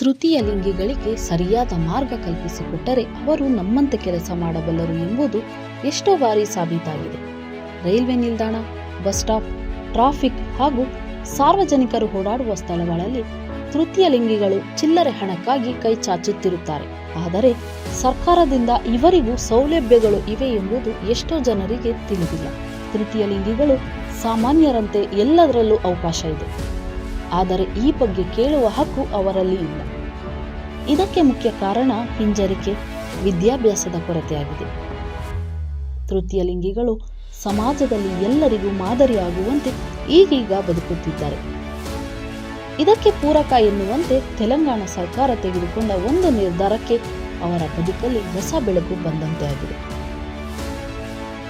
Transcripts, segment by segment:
ತೃತೀಯ ಲಿಂಗಿಗಳಿಗೆ ಸರಿಯಾದ ಮಾರ್ಗ ಕಲ್ಪಿಸಿಕೊಟ್ಟರೆ ಅವರು ನಮ್ಮಂತೆ ಕೆಲಸ ಮಾಡಬಲ್ಲರು ಎಂಬುದು ಎಷ್ಟೋ ಬಾರಿ ಸಾಬೀತಾಗಿದೆ. ರೈಲ್ವೆ ನಿಲ್ದಾಣ, ಬಸ್ ಸ್ಟಾಪ್, ಟ್ರಾಫಿಕ್ ಹಾಗೂ ಸಾರ್ವಜನಿಕರು ಓಡಾಡುವ ಸ್ಥಳಗಳಲ್ಲಿ ತೃತೀಯ ಲಿಂಗಿಗಳು ಚಿಲ್ಲರೆ ಹಣಕ್ಕಾಗಿ ಕೈ ಚಾಚುತ್ತಿರುತ್ತಾರೆ. ಆದರೆ ಸರ್ಕಾರದಿಂದ ಇವರಿಗೂ ಸೌಲಭ್ಯಗಳು ಇವೆ ಎಂಬುದು ಎಷ್ಟೋ ಜನರಿಗೆ ತಿಳಿದಿಲ್ಲ. ತೃತೀಯ ಲಿಂಗಿಗಳು ಸಾಮಾನ್ಯರಂತೆ ಎಲ್ಲದರಲ್ಲೂ ಅವಕಾಶ ಇದೆ. ಆದರೆ ಈ ಬಗ್ಗೆ ಕೇಳುವ ಹಕ್ಕು ಅವರಲ್ಲಿ ಇಲ್ಲ. ಇದಕ್ಕೆ ಮುಖ್ಯ ಕಾರಣ ಹಿಂಜರಿಕೆ, ವಿದ್ಯಾಭ್ಯಾಸದ ಕೊರತೆಯಾಗಿದೆ. ತೃತೀಯ ಲಿಂಗಿಗಳು ಸಮಾಜದಲ್ಲಿ ಎಲ್ಲರಿಗೂ ಮಾದರಿಯಾಗುವಂತೆ ಈಗೀಗ ಬದುಕುತ್ತಿದ್ದಾರೆ. ಇದಕ್ಕೆ ಪೂರಕ ಎನ್ನುವಂತೆ ತೆಲಂಗಾಣ ಸರ್ಕಾರ ತೆಗೆದುಕೊಂಡ ಒಂದು ನಿರ್ಧಾರಕ್ಕೆ ಅವರ ಬದುಕಲ್ಲಿ ಹೊಸ ಬೆಳಕು ಬಂದಂತೆ ಆಗಿದೆ.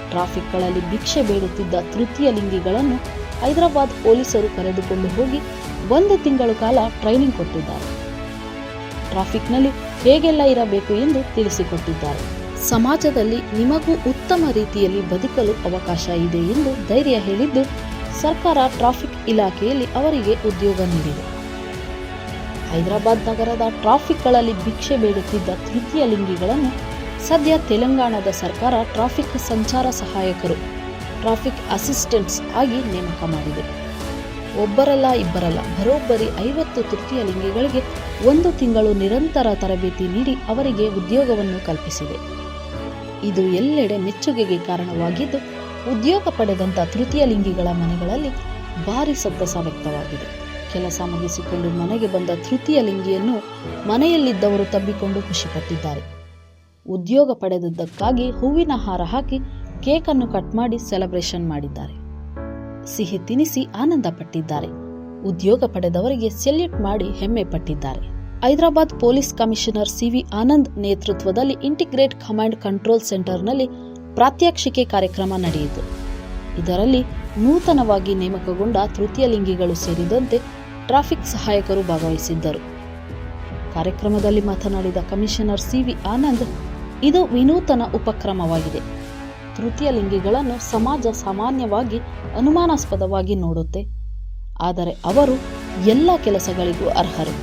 ಟ್ರಾಫಿಕ್ಗಳಲ್ಲಿ ಭಿಕ್ಷೆ ಬೇಡುತ್ತಿದ್ದ ತೃತೀಯ ಲಿಂಗಿಗಳನ್ನು ಹೈದರಾಬಾದ್ ಪೊಲೀಸರು ಕರೆದುಕೊಂಡು ಹೋಗಿ ಒಂದು ತಿಂಗಳು ಕಾಲ ಟ್ರೈನಿಂಗ್ ಕೊಟ್ಟಿದ್ದಾರೆ. ಟ್ರಾಫಿಕ್ನಲ್ಲಿ ಹೇಗೆಲ್ಲ ಇರಬೇಕು ಎಂದು ತಿಳಿಸಿಕೊಟ್ಟಿದ್ದಾರೆ. ಸಮಾಜದಲ್ಲಿ ನಿಮಗೂ ಉತ್ತಮ ರೀತಿಯಲ್ಲಿ ಬದುಕಲು ಅವಕಾಶ ಇದೆ ಎಂದು ಧೈರ್ಯ ಹೇಳಿದ್ದು, ಸರ್ಕಾರ ಟ್ರಾಫಿಕ್ ಇಲಾಖೆಯಲ್ಲಿ ಅವರಿಗೆ ಉದ್ಯೋಗ ನೀಡಿದೆ. ಹೈದರಾಬಾದ್ ನಗರದ ಟ್ರಾಫಿಕ್ಗಳಲ್ಲಿ ಭಿಕ್ಷೆ ಬೇಡುತ್ತಿದ್ದ ತೃತೀಯ ಲಿಂಗಿಗಳನ್ನು ಸದ್ಯ ತೆಲಂಗಾಣದ ಸರ್ಕಾರ ಟ್ರಾಫಿಕ್ ಸಂಚಾರ ಸಹಾಯಕರು ಟ್ರಾಫಿಕ್ ಅಸಿಸ್ಟೆಂಟ್ಸ್ ಆಗಿ ನೇಮಕ ಮಾಡಿದೆ. ಒಬ್ಬರಲ್ಲ, ಇಬ್ಬರಲ್ಲ. ಬರೋಬ್ಬರಿ ಐವತ್ತು ತೃತೀಯ ಲಿಂಗಿಗಳಿಗೆ ಒಂದು ತಿಂಗಳು ನಿರಂತರ ತರಬೇತಿ ನೀಡಿ ಅವರಿಗೆ ಉದ್ಯೋಗವನ್ನು ಕಲ್ಪಿಸಿದೆ. ಇದು ಎಲ್ಲೆಡೆ ಮೆಚ್ಚುಗೆಗೆ ಕಾರಣವಾಗಿದ್ದು, ಉದ್ಯೋಗ ಪಡೆದಂತ ತೃತೀಯ ಲಿಂಗಿಗಳ ಮನೆಗಳಲ್ಲಿ ಭಾರಿ ಸಂತಸ ವ್ಯಕ್ತವಾಗಿದೆ. ಕೆಲಸ ಮುಗಿಸಿಕೊಂಡು ಮನೆಗೆ ಬಂದ ತೃತೀಯ ಲಿಂಗಿಯನ್ನು ಮನೆಯಲ್ಲಿದ್ದವರು ತಬ್ಬಿಕೊಂಡು ಖುಷಿಪಟ್ಟಿದ್ದಾರೆ. ಉದ್ಯೋಗ ಪಡೆದದ್ದಕ್ಕಾಗಿ ಹೂವಿನ ಹಾರ ಹಾಕಿ ಕೇಕನ್ನು ಕಟ್ ಮಾಡಿ ಸೆಲೆಬ್ರೇಷನ್ ಮಾಡಿದ್ದಾರೆ. ಸಿಹಿ ತಿನಿಸಿ ಆನಂದ ಪಟ್ಟಿದ್ದಾರೆ ಉದ್ಯೋಗ ಪಡೆದವರಿಗೆ ಸೆಲ್ಯೂಟ್ ಮಾಡಿ ಹೆಮ್ಮೆ ಪಟ್ಟಿದ್ದಾರೆ. Hyderabad police commissioner C V Anand ನೇತೃತ್ವದಲ್ಲಿ ಇಂಟಿಗ್ರೇಟ್ ಕಮಾಂಡ್ ಕಂಟ್ರೋಲ್ ಸೆಂಟರ್ನಲ್ಲಿ ಪ್ರಾತ್ಯಕ್ಷಿಕೆ ಕಾರ್ಯಕ್ರಮ ನಡೆಯಿತು. ಇದರಲ್ಲಿ ನೂತನವಾಗಿ ನೇಮಕಗೊಂಡ ತೃತೀಯ ಲಿಂಗಿಗಳು ಸೇರಿದಂತೆ ಟ್ರಾಫಿಕ್ ಸಹಾಯಕರು ಭಾಗವಹಿಸಿದ್ದರು. ಕಾರ್ಯಕ್ರಮದಲ್ಲಿ ಮಾತನಾಡಿದ ಕಮಿಷನರ್ ಸಿವಿ ಆನಂದ್, ಇದು ವಿನೂತನ ಉಪಕ್ರಮವಾಗಿದೆ. ತೃತೀಯ ಲಿಂಗಿಗಳನ್ನು ಸಮಾಜ ಸಾಮಾನ್ಯವಾಗಿ ಅನುಮಾನಾಸ್ಪದವಾಗಿ ನೋಡುತ್ತೆ. ಆದರೆ ಅವರು ಎಲ್ಲ ಕೆಲಸಗಳಿಗೂ ಅರ್ಹರು.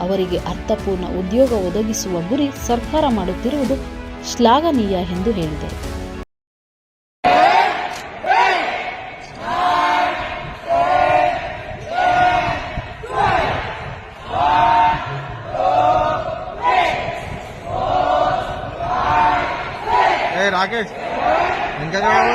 ಅವರಿಗೆ ಅರ್ಥಪೂರ್ಣ ಉದ್ಯೋಗ ಒದಗಿಸುವ ಗುರಿ ಸರ್ಕಾರ ಮಾಡುತ್ತಿರುವುದು ಶ್ಲಾಘನೀಯ ಎಂದು ಹೇಳಿದರು. ఏ mình cho nó